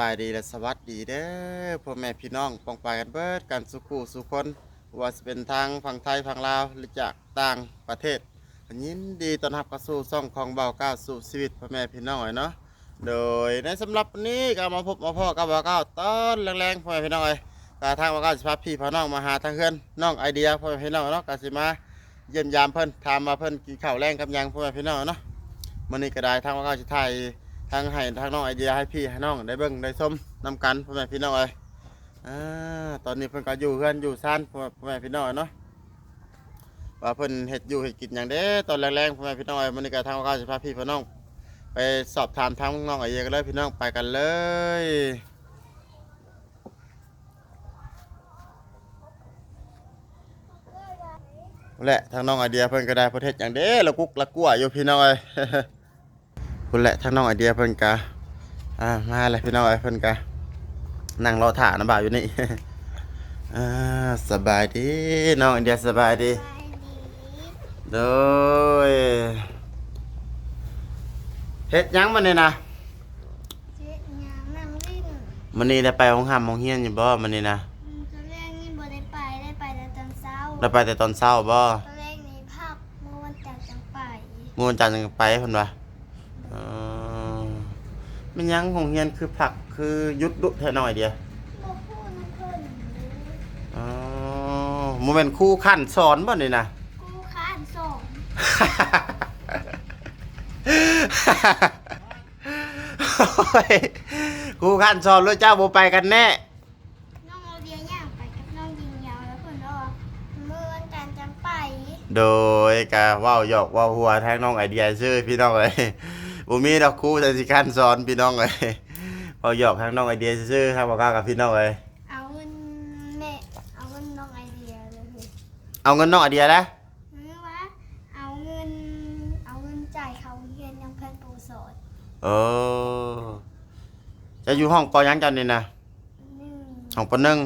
สบายดีและสวัสดีเด้อพ่อแม่พี่น้องปองไปกันเบิดกันสุขุสุคนว่าจะเป็นทางฝั่งไทยฝั่งลาวหรือจากต่างประเทศยินดีต้อนรับเข้าสู่ช่องของเบาก้าวสู่ชีวิตพ่อแม่พี่น้องเนาะโดยในสำหรับนี้ก็มาพบมาพ่อกับเบาก้าวตอนแรงๆพ่อแม่พี่น้องเอ้ยกาทางเบาก้าวจะพาพี่พาน้องมาหาทางเพื่อนน้องไอเดียพ่อแม่พี่น้องเนาะก็สิมาเยี่ยมยามเพิ่นถามมาเพิ่นกินข้าวแรงกับยังพ่อแม่พี่น้องเนาะมื้อนี้ก็ได้ทางเบาก้าวสิถ่าย ทางให้ทางน้องไอเดียให้พี่ให้น้องได้เบิ่งได้ชมนำกันพ่อแม่พี่น้องเอ้ยอ่าตอนนี้เพิ่นก็อยู่เพื่อนอยู่ซ่านพ่อแม่พี่น้องเนาะว่าเพิ่นเฮ็ดอยู่เฮ็ดกินอย่างเด้ตอนแรงๆพ่อแม่พี่น้องเอ้ยมื้อนี้ก็ทางว่าวสิพาพี่พี่น้อง ไปสอบถามทางน้องไอเดียกันเลยพี่น้องไปกันเลยและทางน้องไอเดียเพิ่นก็ได้ประเทศอย่างเด้ละกุกละกัวอยู่พี่น้องเอ้ย คุณแหละทั้งน้องไอเดียเพิ่นกะอ่ามาเลยพี่น้องไอ้เพิ่นกะนั่งรอถ่าน้ำบ่าวอยู่นี่อ่าสบายดีน้องไอเดียสบายดีโดยเฮ็ดหยังมันนี่นะเจ็ดยามนั่งวิ่งมันนี่ได้ไปห้องห้ามห้องเฮียนอยู่บ่มันนี่นะอืมตอนแรกนี่บ่ได้ไปได้ไปแต่ตอนเช้าได้ไปแต่ตอนเช้าบ่ตอนแรกนี่พักเมื่อวันจันทร์จังไปมื้อวันจันทร์จังไปเพิ่นว่าเออ มันหยังห้องเฮียนคือผักคือหยุดดุแท้น้องไอเดียบ่พูดนะเพิ่นอ๋อบ่แม่นครูขั้นสอนบ่นี่นะ กูค้านส่งโอ้ยกูขั้นสอนรู้เจ้าโบไปกันแน่ น้องเอาเดียย่างไปกับน้องยิงยาวแล้วเพิ่นก็ว่าเมื่อวันจันทร์จังไป โดยกะว่าวหยอกว่าวหัวแทงน้องไอเดียชื่อพี่น้องเลย บ่มีดอกครูแต่สิขั้นสอนพี่น้องเลยว่าวหยอกทางน้องไอเดียชื่อทางบอกกล้ากับพี่น้องเลยเอาเงินแม่เอาเงินน้องไอเดียเลยเฮ้ยเอาเงินน้องไอเดียนะหรือว่าเอาเงินเอาเงินจ่ายเขาเรียนยังเพิ่นปูสอนเออจะอยู่ห้องปอยังจันนี่นะหนึ่งห้องปอหนึ่ง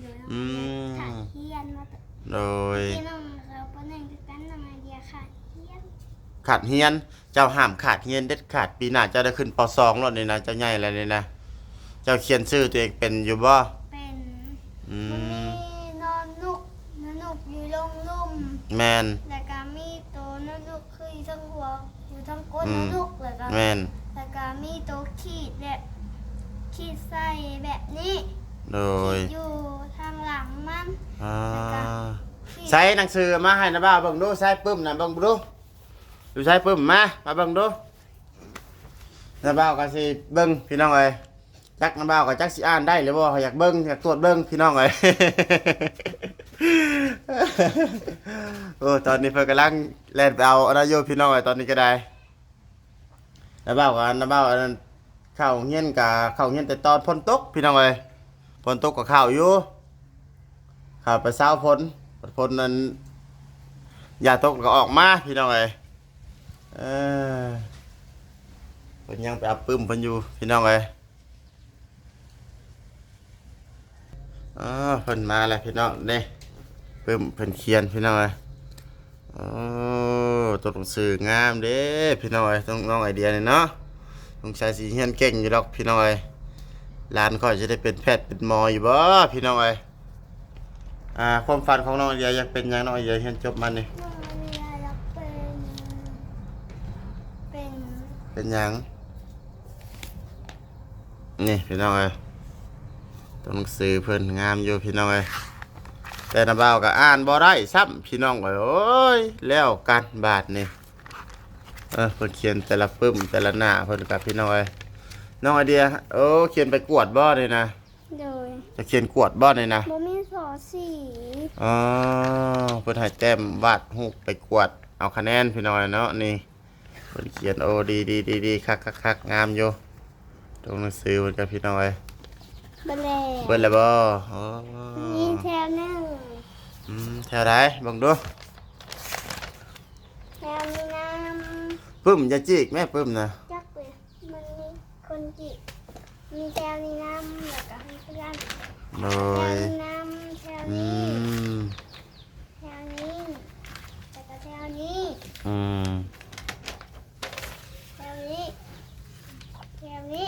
เดี๋ยวน้องอืม ขาดเฮียนมาแต่โดยพี่น้องเราปหนึ่งคือกันน้องไอเดียขาดเฮียนขาดเฮียนเจ้าห้ามขาดเฮียนเด็ดขาดปีหน้าเจ้าได้ขึ้นปสองแล้วนี่นะเจ้าใหญ่แล้วนี่นะ เจ้าเขียนชื่อตัวเองเป็นอยู่บ่เป็นอืมันมมีนอนนุกนอนนุกอยู่ลงลุ่มแมน แล้วก็มีตัวนอนนุกคืออยู่ทั้งหัวอยู่ทั้งก้นอืนม อนนุกแล้วก็แมนแล้วก็มีตัวขีดแบบขีดใส่แบบนี้โดยอยู่ทางหลังมันอ่าขีดใช้หนังสือมาให้นะบ้าวเบิ่งดูใช้ปึ้มนะเบิ่งดู ดูใช้ปึ้มมา มาเบิ่งดูนะบ้าวก็สิเบิ่งพี่น้องเอ้ยจักนะบ้าวก็จักสิอ่านได้หรือบ่อยากเบิ่งอยากตรวจเบิ่งพี่น้องเอ้ย โอ้ตอนนี้เพิ่นกำลังแล่นไปเอาอนนอยู่พี่น้องเอ้ยตอนนี้ก็ได้นะบ้าวก็นะบ้าอันนั้นเข้าเฮียนกะเข้าเฮียนแต่ตอนฝนตกพี่น้องเอ้ยฝนตกก็เข้าอยู่ข้าไปเศร้าพ้นพ้นนั้นอย่าตกก็ออกมาพี่น้องเอ้ย เออเพิ่นยังไปเอาปื้มเพิ่นอยู่พี่น้องเอ้ยอ๋อเพิ่นมาแล้วพี่น้องนี่ปื้มเพิ่นเขียนพี่น้องเอ้ยโอ้ตัวหนังสืองามเด้พี่น้องเอ้ยต้องน้องไอเดียนี่เนาะต้องใช้สีเฮียนเก่งอยู่ดอกพี่น้องเอ้ยหลานก็จะได้เป็นแพทย์เป็นหมออยู่บ่พี่น้องเอ้ยอ่าความฝันของน้องไอเดียอยากเป็นหยังน้องไอเดียเรียนจบมันนี่ เป็นหยังนี่พี่น้องเอ้ยตัวหนังสือเพิ่นงามอยู่พี่น้องเอ้ยแต่น้าบ่าวก็อ่านบ่ได้ซ้ำพี่น้องเอ้ยโอ้ยแล้วกันบาทนี่เออเพิ่นเขียนแต่ละปึ้มแต่ละหน้าเพิ่นกับพี่น้องเอ้ยน้องไอเดียโอ้เขียนไปกวดบ่เลยนะโดยจะเขียนกวดบ่เลยนะบ่มีสอสีอ๋อเพิ่นให้แต้มวาดรูปไปกวดเอาคะแนนพี่น้อยเนาะนี่ เพิ่นเขียนโอ้ดีดีดีดีคักคักคักงามอยู่ตรงหนังสือเพิ่นกับพี่น้อยบแลเบิ่นแล้วบ่อ๋อมีแถวหนึ่งอืมแถวใดเบิ่งดูแถวมีน้ปึ้มอย่าจิกแม่ปึ้มนะำจักเลยมันมีคนจิมีแถวมีน้ำแล้วก็ให้เพื่อนโดแถวยมีน้ำแถวอืนี้ ม แถวนี้แล้วก็แถวนี้ อืม แถวนี้แถวนี้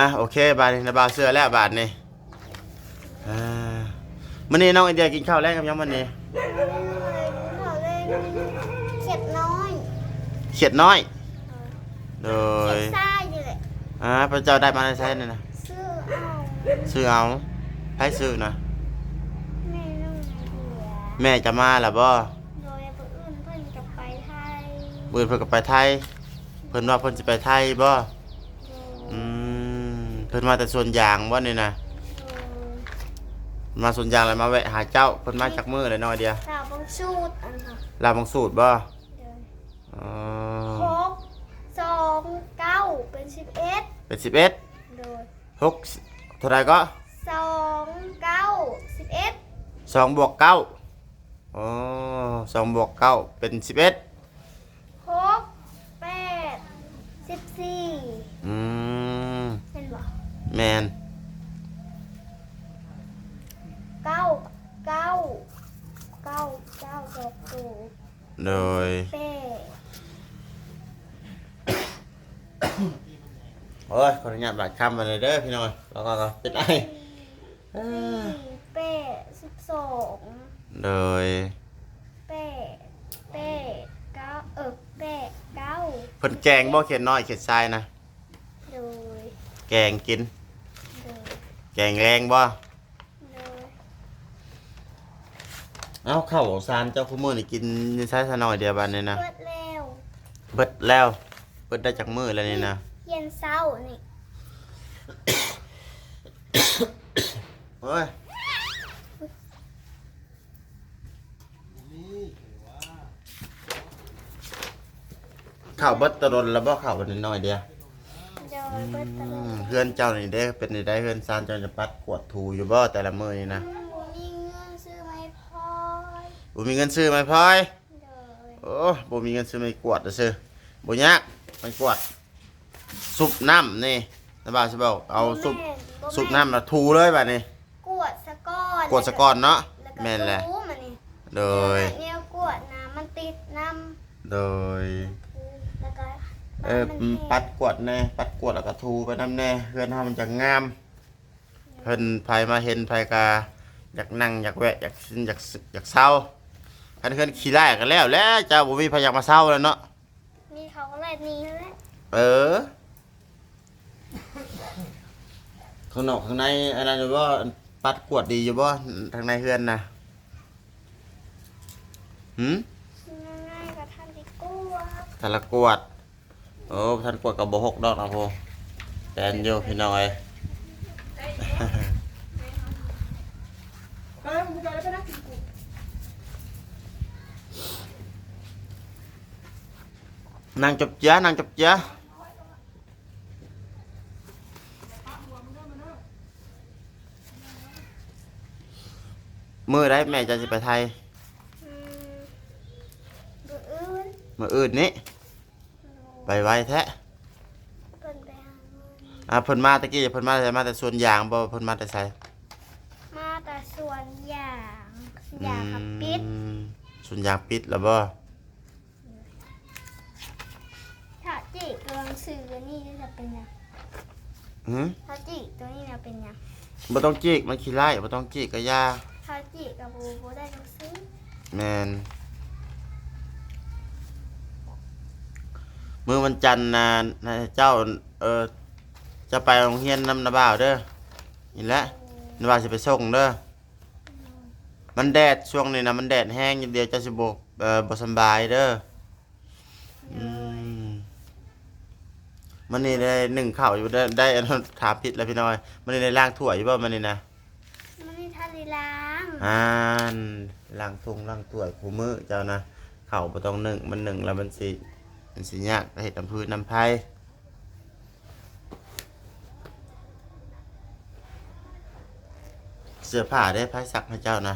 อะโอเคบาทนี้นะบาวเสื้อแล้วบาทนี้อ่ามื้อนี้น้องไอเดียกินข้าวแรกกับยังมื้อนี้เขาเล่นเข็บน้อยเขียดน้อยโดเข็ยบทรายอยู่เลยอ่าพระเจ้าได้มาได้ใช้นี่นะซื้อเอาซื้อเอาให้ซื้อนะแม่น้องไอเดียแม่จะมาล่ะบ่โดยผู้อื่นเพิ่นกับไปไทยเพิ่นเพิ่นก็ไปไทยเพิ่นว่าเพิ่นสิไปไทยบ่โดยอืม เพิ่นมาแต่สวนยางบ่นี่นะโดยมาสวนยางแล้วมาแวะหาเจ้าเพิ่นมาจากมือเลยน้อยเดียวสาวบางสูตรอันค่ะลาบังสูตรบ่โดยอ๋อหกสองเก้าเป็นสิบเอ็ดเป็นสิบเอ็ดโดยหกเท่าไหรก็สองเก้าสิบเอ็ดสองบวกเก้าอ๋อสองบวกเก้าเป็นสิบเอ็ด หกแปดสิบสี่ อืม เป็นบ่ แมนเก้าเก้าเก้าเก้าดอกตูโดยแปดโอ้ยขออนุญาตบัตรคำมาเลยเด้อพี่น้อยแล้วก็เป็นไอเอ้อสี่แปดสิบสองโดยแปดแปดเก้าเออแปดเก้าเพิ่นแกงบ่เขียนน้อยเขียนทรายนะโดยแกงกินโดย แกงแรงบ่โดยเอ้าข้าวสารเจ้าคู่มือนี่กินใช้ซะหน่อยเดียวบัดนี้นะเปิดแล้วเบิดแล้วเบิดได้จากมือแล้วนี่นะเย็นเศร้านี่เฮ้ยข้าวเบิดตะรนแล้วบ่ข้าวบัดนี้น้อยเดียวโดย เปิดตลอือมดเพื่อนเจ้านี่ได้เป็นได้ได้เพื่อนซานเจ้าจะปัดกวดถูอยู่บ่แต่ละมื้อนี่นะอืมบ่มีเงินซื้อไม้พลอยบ่มีเงินซื้อไหมพลอยโดยโอ้บ่มีเงินซื้อไม่กวดซื่อบ่ยากไม่กวดซุปน้ำนี่นะบ่าวสิบอกเอาซุปบ่แม่นบ่ซุปน้ำมาถูเลยบัดนี้กวดสะก้อนกวดสะก่อนเนาะแล้วก็แม่นแหละถูมันนี่โดยเนี่ยกวดน้ำมันติดน้โดยำแล้วก็ เออน้ำมันแห้งปัดกวดแน่ปัดกวดแล้วก็ถูไปน้ำแน่เพื่อนเฮามันจะงาม เพิ่นไผมาเห็นไผกาอยากนั่งอยากแวะอยากกินอยากสึกอยากเศร้าคันเพิ่นขี้ไล่กันแล้วแล้วเจ้าบ่มีไผอยากมาเศร้าแล้วเนาะมีเขาอะไรนี่แหละเออข้างนอกข้างในอันนั้นอยู่บ่ปัดกวดดีอยู่บ่ทางในเฮือนน่ะหืมง่ายๆกับท่านที่กวดทานละกวด โอ้ท่านกวดกับบ่หกดอกนะพ่อแตนอยู่พี่น้อยนางจบเจ้านางจบเจ้ามือได้แม่จะสิไปไทยอืมบื้ออื่นมืออื่นนี้ ไปไวแท้เพิ่นไปหาเงินอ่าเพิ่นมาตะกี้เพิ่นมาแต่มาแต่สวนยางบ่เพิ่นมาแต่ไสมาแต่สวนยางยางกับปิดอืมสวนยางปิดแล้วบ่ถ้าจิกำลังซื้ออันนี่จะเป็นยังหือถ้าจิตัวนี้จะเป็นยังบ่ต้องจีกมันขี้ไล่บ่ต้องจีกก็ยาถ้าจิกับบูบูได้ต้องซื้อแม่น มื้อวันจันทร์น่ะนะเจ้าเออจะไปโรงเรียนนำนาบ่าวเด้อนี่แหละนาบ่าวสิไปส่งเด้อมันแดดช่วงนี้นะมันแดดแห้งเดียวเจะสิบ่เอ่อบ่สำบายเด้ออืมมันนี่ได้หนึ่งข้าวอยู่ได้ได้อันนั้นถามผิดแล้วพี่น้อยมันนี่ได้ล้างถ้วยอยู่บ่มันนี่นะมันนี่ทะเลล้างอ่านล้างทุ่งล้างถ้วยคูมือเจ้านะข้าวบ่ต้องนึ่งมันนึ่งแล้วมันสิ มันสิยากเฮ็ดน้ำพืชน้ำไผเสื้อผ้าได้ไผซักให้เจ้านะ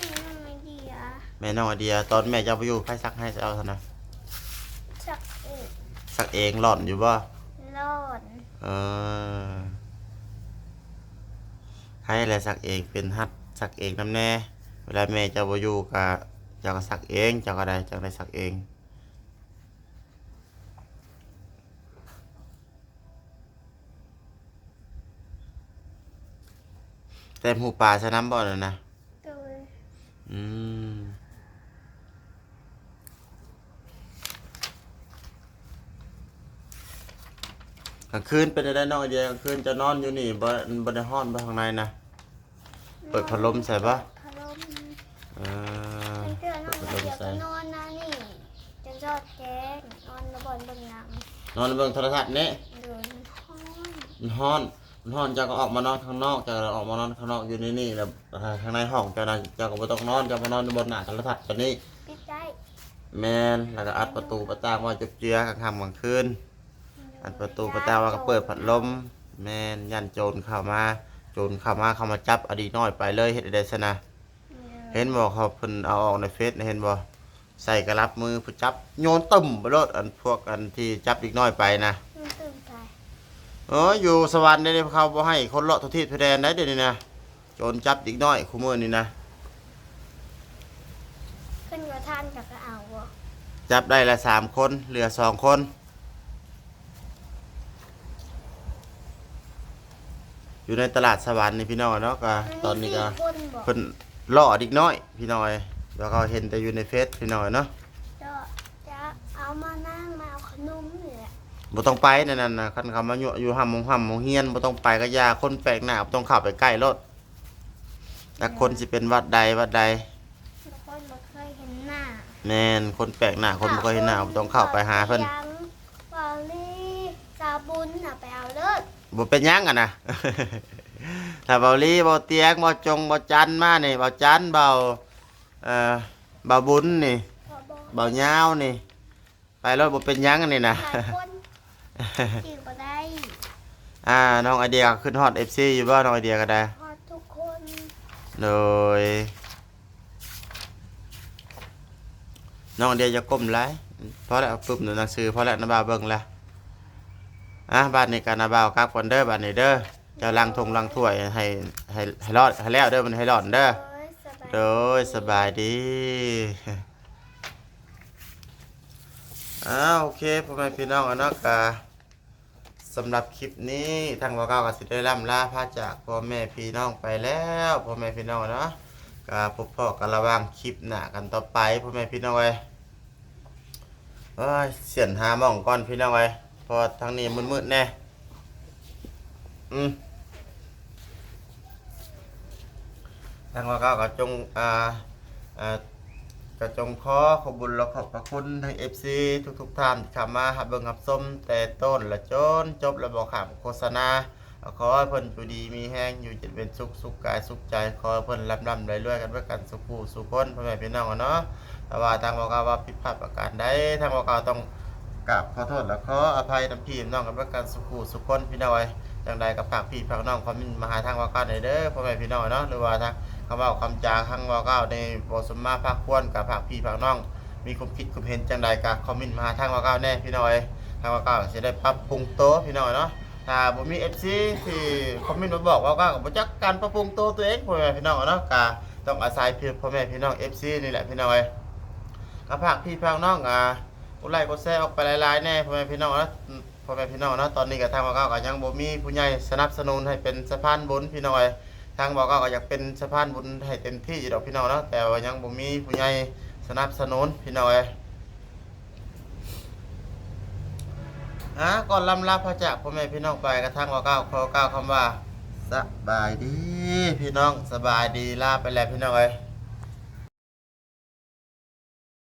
นี่น้องไอเดียแม่น้องไอเดียตอนแม่เจ้าไปอยู่ไผซักให้เจ้าเท่านะสักเอกซักเองหล่อนอยู่บ่รอดเออให้อะไรซักเองเป็นฮัดซักเองน้ำแน่ เวลาแม่เจ้าไปอยู่ก็เจ้าก็ซักเอง เจ้าก็ได้เจ้าได้ซักเอง แต่หมูป่าสนามบ่อน่ะนะ โดยอืมกลางคืนเป็นได้น้องไอเดียกลางคืนจะนอนอยู่นี่บ่บ่ได้ฮ้อนบ่ข้างในนะ เปิดพัดลมใส่ปะพัดลมเออเพื่อนๆน้เปิอดงพัดลมเดียวใส่ ก็นอนนะนี่จะจอดแจ้งนอนระบอนเบนหนังนอนเบิ่งโทรทัศน์นี่เดินห้อน มันฮ้อน มันฮ้อนเจ้าก็ออกมานอนข้างนอกเจ้าก็ออกมานอนข้างนอกอยู่ในนี่แล้วข้างในห้องเจ้าน่ะเจ้าก็บ่ต้องนอนเจ้ามานอนบนหน้าโทรทัศน์ตัวนี้ ปิดได้แม่นแล้วก็อัดประตูประตางไว่าจุบเจือกลางค่ำกลางคืนอัดประตูประตางแล้วก็เปิดพัดลม แม่นยันโจรเข้ามา โจรเข้ามาเข้ามาจับอดีน้อยไปเลยเฮ็ดได้ซะนะเห็นบ่เขาเพิ่นเอาออกในเฟซเห็นบ่ใส่กระลับมือผู้จับโยนตึ้มไปโลดอันพวกอันที่จับเด็กน้อยไปนะมันตื่นใจ เอออยู่สวรรค์นี่เขาบ่ให้คนเลาะทุกทิศทุกแดนได้เดี๋ยวนี้นะโจรจับเด็กน้อยคู่มือนี่นะขึ้นกระทานกับกระเอาบ่จับได้ละสามคนเหลือสองคนอยู่ในตลาดสวรรค์นี่พี่น้องเนาะก็ตอนนี้ก็มัมีคนบ่เพิ่นล่อเด็กน้อย พี่น้อยแล้วก็เห็นแต่อยู่ในเฟซพี่น้อยเนาะจะจะเอามานั่งมาเอาขนมนี่แหละ บ่ต้องไปนั่นน่ะนะคันเขามาอยู่อยู่ห้ำมงห้ำมงเฮียนบ่ต้องไปก็ยาคนแปลกหน้าบ่ต้องเข้าไปใกล้รถแต่คนสิเป็นวัดใดวัดใดแล้วคนบ่เคยเห็นหน้าแม่นคนแปลกหน้าคนบ่เคยเห็นหน้าบ่ต้องเข้าไปหาเพิ่นยังบอลลี่ซาบุญน่ะไปเอาเลิศบ่เป็นหยังอะนะถ้าเบาลีเบาเตียงเบาจงเบาจันมานี่เบาจันเบาเอ่อเบาบุญนี่พอบอกเบายาวนี่ ไปรถบ่เป็นหยังอันนี่นะหลายคน จือบ่ได้อ่าน้องไอเดียขึ้นฮอต FC อยู่บ่น้องไอเดียก็ได้พอทุกคนโดยน้องไอเดียจะก้มไลายพอแล้วปุ๊บหนูหนังสือพอแล้วนาบาวเบิ่งละอะบ้านนี้กันนาบาวครับก่อนเด้อบ้านนี้เด้อเจ้าลังทงลังถ้วยให้ให้ให้รอดให้แล้วเด้อมันให้รอดเด้อเอ้ยสบายโดยสบายดีอ้าวโอเคพ่อแม่พี่น้องอะเนาะกะ สำหรับคลิปนี้ทางวาเก้าก็สิได้ล่ำลาพาจากพ่อแม่พี่น้องไปแล้วพ่อแม่พี่น้องเนาะกะพบพ่อกันระหว่างคลิปหน้ากันต่อไปพ่อแม่พี่น้องเอ้เอ้ยเสียนหาหม่องก่อนพี่น้องเอ้พอทางนี้มืดๆแน่อืมทางว่าก็ก็จงอ่าอ่า กระจงขอขอบุญและขอบพระคุณทาง FC ทุกๆท่านที่เข้ามาหับเบิ่งหับส้มแต่ต้นและจนจบและบอกขามโฆษณาขอให้เพิ่นอยู่ดีมีแห้งอยู่เจ็ดเป็นสุขสุขกายสุขใจขอให้เพิ่นร่ำร่ำรวยๆกันไว้กันสุขผู้สุขคนพ่อแม่พี่น้องอะเนาะแต่ว่าทางบอกว่าผิดพลาดประการใดทางบอกาวต้องกราบขอโทษและขออภัยน้ำพี่น้องกันไว้กันสุขผู้สุขคนพี่น้องเอ้ยจังใดกับฝากพี่ฝากน้องความมินมาหาทางบว่ากันเด้อพ่อแม่พี่น้องอะเนาะหรือว่าทาง คำว่าคำจาข้างว่าเก้าในบทสมมาภาคควรกับภาคพี่ภาคน้อง มีความคิดความเห็นจังใดกับคอมเมนต์มาทางว่าเก้าแน่พี่น้อยทางว่าเก้าจะได้ปรับปรุงโตะพี่น้อยเนาะถ้าผมมีเอฟซีที่คอมเมนต์มาบอกว่าเก้ากับจักการปรับปรุงโตะตัวเองพ่อแม่พี่น้องเนาะกะต้องอาศัยเพียงพ่อแม่พี่น้องเอฟซีนี่แหละพี่น้อยกับภาคพี่ภาคน้องอะกดไลค์กดแชร์ออกไปหลายๆแน่พ่อแม่พี่น้องเนาะพ่อแม่พี่น้องเนาะตอนนี้กับทางว่าเก้าก็ยังบ่มีผู้ใหญ่สนับสนุนให้เป็นสะพานบุญพี่น้อย ทางบอกก็อยากเป็นสะพานบุญให้เต็มที่อยู่ดอกพี่น้องเนาะแต่ว่ายังบ่มีผู้ใหญ่สนับสนุนพี่น้องเอ้ยอะก่อนลำลาพระจากพ่อแม่พี่น้องไปกระทั่งว่าก้าวขอก้าวคำว่าสบายดี พี่น้องสบายดีลาไปแล้วพี่น้องเอ้ย